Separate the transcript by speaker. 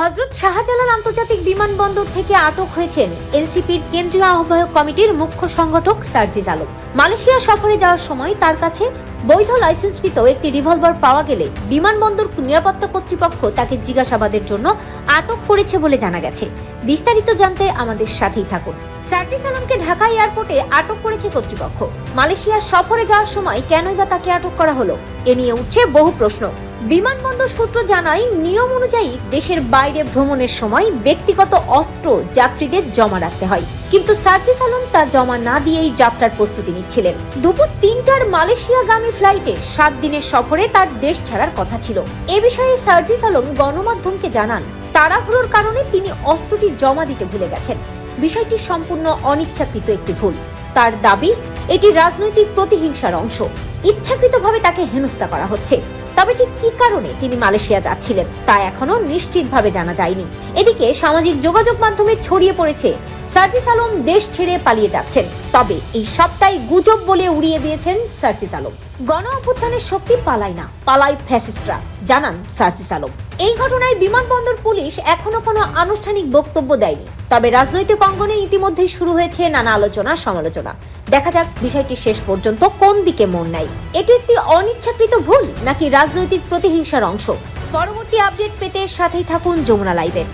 Speaker 1: হজরত শাহজালাল আন্তর্জাতিক বিমানবন্দর থেকে আটক হয়েছেন এনসিপির কেন্দ্রীয় আহ্বায়ক কমিটির মুখ্য সংগঠক সার্জিস আলম। মালয়েশিয়া সফরে যাওয়ার সময় তার কাছে বৈধ লাইসেন্সকৃত একটি রিভলভার পাওয়া গেলে বিমানবন্দর নিরাপত্তা কর্তৃপক্ষ তাকে জিজ্ঞাসাবাদের জন্য আটক করেছে বলে জানা গেছে। বিস্তারিত জানতে আমাদের সাথেই থাকুন। সার্জিস আলমকে ঢাকা এয়ারপোর্টে আটক করেছে কর্তৃপক্ষ। মালয়েশিয়া সফরে যাওয়ার সময় কেনই বা তাকে আটক করা হলো? এ নিয়ে উঠছে বহু প্রশ্ন। বিমানবন্দর সূত্র জানায়, নিয়ম অনুযায়ী দেশের বাইরে ভ্রমণের সময় ব্যক্তিগত অস্ত্র যাত্রীদের জমা রাখতে হয়। কিন্তু সার্জিস আলম তা জমা না দিয়েই যাত্রার প্রস্তুতি নিচ্ছিলেন। দুপুর তিনটার মালয়েশিয়া মালয়েশিয়াগামী ফ্লাইটে সাত দিনের সফরে তার দেশ ছাড়ার কথা ছিল। এ বিষয়ে সার্জিস আলম গণমাধ্যমকে জানান, তাড়াহুড়োর কারণে তিনি অস্ত্রটি জমা দিতে ভুলে গেছেন। বিষয়টি সম্পূর্ণ অনিচ্ছাকৃত একটি ভুল। তার দাবি, এটি রাজনৈতিক প্রতিহিংসার অংশ। ইচ্ছাকৃতভাবে তাকে হেনস্থা করা হচ্ছে। তবে ঠিক কি কারণে তিনি মালয়েশিয়া যাচ্ছিলেন, তা এখনও নিশ্চিতভাবে জানা যায়নি। এদিকে সামাজিক যোগাযোগ মাধ্যমে ছড়িয়ে পড়েছে, সার্জিস আলম দেশ ছেড়ে পালিয়ে যাচ্ছেন। তবে এই সবটাই গুজব বলে উড়িয়ে দিয়েছেন সার্জিস আলম। গণ অভ্যুত্থানের শক্তি পালায় না, পালায় ফ্যাসিস্টরা, জানান সার্জিস আলম। এই ঘটনায় বিমানবন্দর পুলিশ এখনও কোনো আনুষ্ঠানিক বক্তব্য দেয়নি। তবে রাজনৈতিক অঙ্গনে ইতিমধ্যেই শুরু হয়েছে নানা আলোচনা, সমালোচনা। দেখা যাক বিষয়টি শেষ পর্যন্ত কোন দিকে মন নেয় এটি একটি অনিচ্ছাকৃত ভুল নাকি রাজনৈতিক প্রতিহিংসার অংশ? পরবর্তী আপডেট পেতে সাথেই থাকুন যমুনা লাইভে।